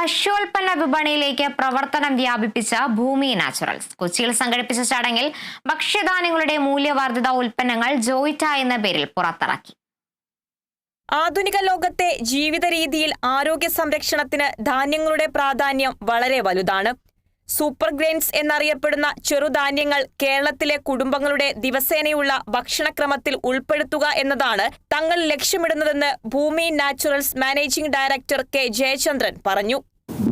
ഭക്ഷ്യോൽപ്പന്ന വിപണിയിലേക്ക് പ്രവർത്തനം വ്യാപിപ്പിച്ച ഭൂമി നാച്ചുറൽസ്. കൊച്ചിയിൽ സംഘടിപ്പിച്ച ചടങ്ങിൽ ഭക്ഷ്യധാന്യങ്ങളുടെ മൂല്യവർദ്ധിത ഉൽപ്പന്നങ്ങൾ ജോയിറ്റ എന്ന പേരിൽ പുറത്തിറക്കി. ആധുനിക ലോകത്തെ ജീവിത രീതിയിൽ ആരോഗ്യ സംരക്ഷണത്തിന് ധാന്യങ്ങളുടെ പ്രാധാന്യം വളരെ വലുതാണ്. സൂപ്പർ ഗ്രെയിൻസ് എന്നറിയപ്പെടുന്ന ചെറുധാന്യങ്ങൾ കേരളത്തിലെ കുടുംബങ്ങളുടെ ദിവസേനയുള്ള ഭക്ഷണക്രമത്തിൽ ഉൾപ്പെടുത്തുക എന്നതാണ് തങ്ങൾ ലക്ഷ്യമിടുന്നതെന്ന് Bhoomi Naturals managing director K Jayachandran പറഞ്ഞു.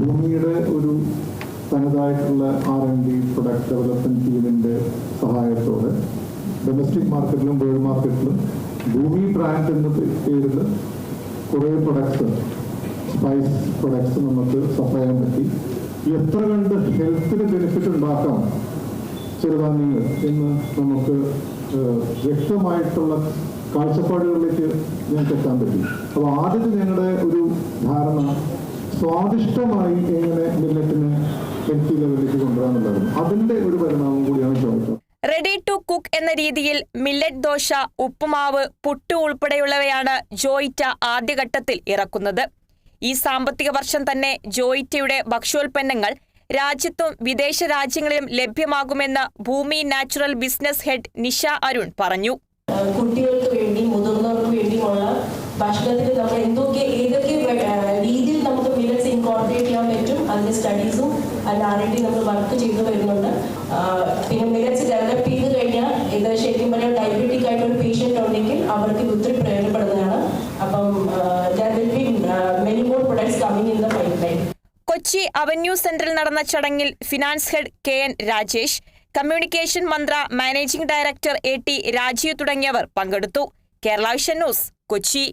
ഭൂമിയുടെ ഒരു തനതായിട്ടുള്ള R N D product development ടീമിന്റെ സഹായത്തോടെ ഡൊമസ്റ്റിക് മാർക്കറ്റിലും വേൾഡ് മാർക്കറ്റിലും ഭൂമി ബ്രാൻഡ് എന്ന പേരിൽ കുറേ പ്രൊഡക്ട്സ് സ്പൈസ് പ്രൊഡക്ട്സ് നമുക്ക് സപ്ലൈ ചെയ്യാൻ പറ്റി. എത്ര കണ്ട് ഹെൽത്തിന് ബെനിഫിറ്റ് ഉണ്ടാക്കാം ചെറുധാന്യങ്ങൾ എന്ന് നമുക്ക് വ്യക്തമായിട്ടുള്ള കാഴ്ചപ്പാടുകളിലേക്ക് ഞങ്ങൾക്ക് എത്താൻ പറ്റി. അപ്പോൾ ആദ്യത്തെ ഞങ്ങളുടെ ഒരു സ്വാദിഷ്ടമായി എങ്ങനെ മില്ലറ്റിനെ ഹെൽത്തി ലെവലിലേക്ക് കൊണ്ടുവരാന്നുള്ളതായിരുന്നു അതിന്റെ ഒരു പരിണാമം കൂടിയാണ് ചോദിച്ചത് റെഡി ടു കുക്ക് എന്ന രീതിയിൽ മില്ലറ്റ് ദോശ ഉപ്പുമാവ് പുട്ട് ഉൾപ്പെടെയുള്ളവയാണ് ജോയിറ്റ ആദ്യഘട്ടത്തിൽ ഇറക്കുന്നത്. ഈ സാമ്പത്തിക വർഷം തന്നെ ജോയിറ്റയുടെ ഭക്ഷ്യോൽപ്പന്നങ്ങൾ രാജ്യത്തും വിദേശ രാജ്യങ്ങളിലും ലഭ്യമാകുമെന്ന് Bhoomi natural business head Nisha Arun പറഞ്ഞു. ഏഹ് സ്റ്റഡീസും അല്ല ആർ എൻ ഡി നമ്മൾ വർക്ക് ചെയ്തു വരുന്നുണ്ട്. പിന്നെ മികച്ച ഡെവലപ്പ് ചെയ്ത് കഴിഞ്ഞാൽ ഇത് ശരിക്കും പറഞ്ഞാൽ ഡയബറ്റിക് ആയിട്ടൊരു പേഷ്യന്റ് ഉണ്ടെങ്കിൽ അവർക്ക് ഇത് ഒത്തിരി പ്രയോജനപ്പെടുന്നതാണ്. അപ്പം there many more products coming in the pipeline Kochi avenue സെന്ററിൽ നടന്ന ചടങ്ങിൽ finance head K N Rajesh communication Mantra managing director A T Rajeev തുടങ്ങിയവർ പങ്കെടുത്തു. Kerala vision news Kochi.